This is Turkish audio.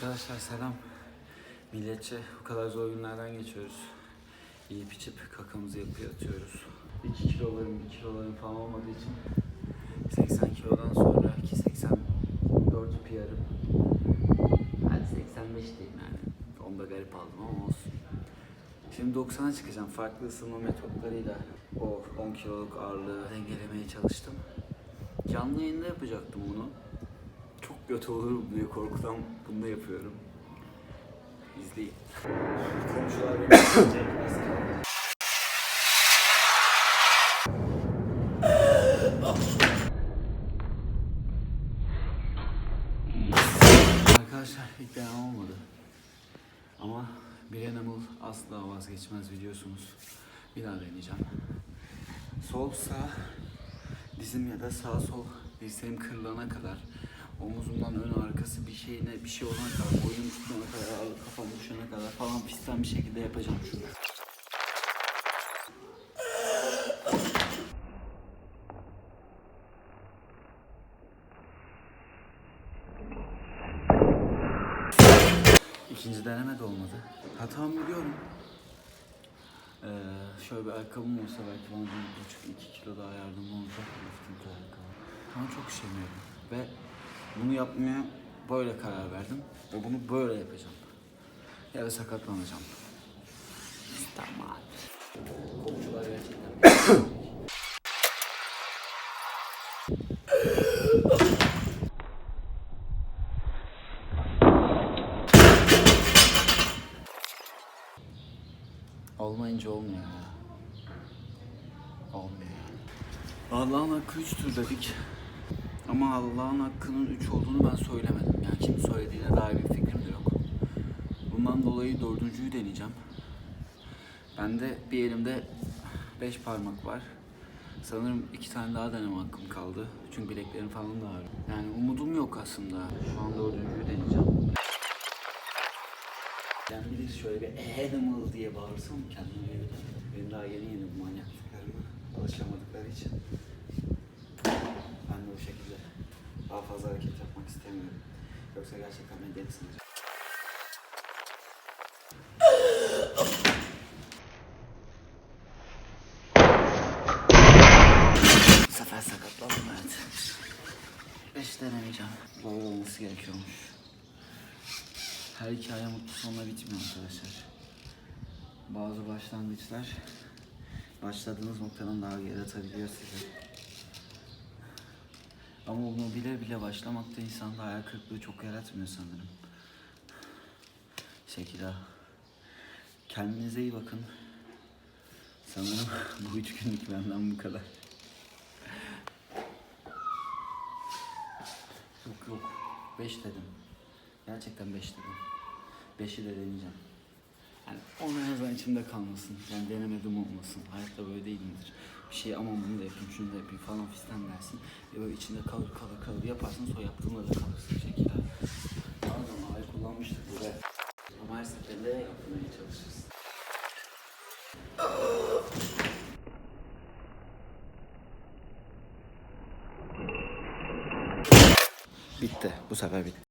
Arkadaşlar selam. Milletçe bu kadar zor günlerden geçiyoruz. Yiyip içip kakamızı yapıp yatıyoruz. 2 kilolarım, 1 kilolarım falan olmadığı için 80 kilodan sonra ki 84 PR'ım. Hadi 85 diyeyim yani. Onu da garip aldım ama olsun. Şimdi 90'a çıkacağım. Farklı ısınma metotlarıyla o 10 kiloluk ağırlığı dengelemeye çalıştım. Canlı yayında yapacaktım bunu. Çok kötü olurum diye korkudan bunu yapıyorum. İzleyin. Komşular beni kaldı. Arkadaşlar ilk denem olmadı. Ama bir animal asla vazgeçmez biliyorsunuz. Bir daha deneyeceğim. Sol sağ dizim ya da sağ sol dirseğim kırılana kadar omuzumdan ön arkası bir şeyine bir şey olana kadar boynum tutana kadar kafam düşene kadar falan pistten bir şekilde yapacağım şunu. İkinci deneme de olmadı. Hatam biliyorum. Ee, şöyle bir ayakkabım olsa belki bana bir buçuk iki kilo daha yardımcı olacak. Lifting ayakkabı. Ama çok üşeniyorum. Ve bunu yapmaya böyle karar verdim. Ve bunu böyle yapacağım. Ya da sakatlanacağım. Tamam. Komşular gerçekten. Olmayınca olmuyor ya. Olmuyor. Allah'ın hakkı üçtür dedik. Ama Allah'ın hakkının üç olduğunu ben söylemedim. Yani kim söylediğine dair bir fikrim de yok. Bundan dolayı dördüncüyü deneyeceğim. Bende bir elimde beş parmak var. Sanırım iki tane daha deneme hakkım kaldı. Çünkü bileklerim falan da ağrıyor. Yani umudum yok aslında. Şu an dördüncüyü deneyeceğim. Ben bir de şöyle bir animal diye bağırsam kendime bir Benim daha yeni yeni bu manyaklıklarıma alışamadıkları için. O şekilde daha fazla hareket yapmak istemiyorum. Yoksa gerçekten beni deli sanacak. Bu sefer sakatlandım evet. Beş denemeyeceğim. Böyle olması gerekiyormuş. Her hikaye mutlu sonla bitmiyor arkadaşlar. Bazı başlangıçlar başladığınız noktadan daha geri atabiliyor sizi. Ama bunu bile bile başlamakta insanda hayal kırıklığı çok yaratmıyor sanırım. Şekila. Kendinize iyi bakın. Sanırım bu üç günlük benden bu kadar. Yok yok. Beş dedim. Gerçekten beş dedim. Beşi de deneyeceğim. Yani onu en azından içimde kalmasın. Yani denemedim olmasın. Hayatta böyle değilimdir. Bir şey aman bunu da yapayım, şunu da yapayım falan fistan dersin. Ve böyle içinde kalır kalır kalır yaparsın sonra yaptığında da kalırsın şekilde. Pardon ay kullanmıştık buraya. Ama her seferinde yapmaya çalışırız. Bitti. Bu sefer bitti.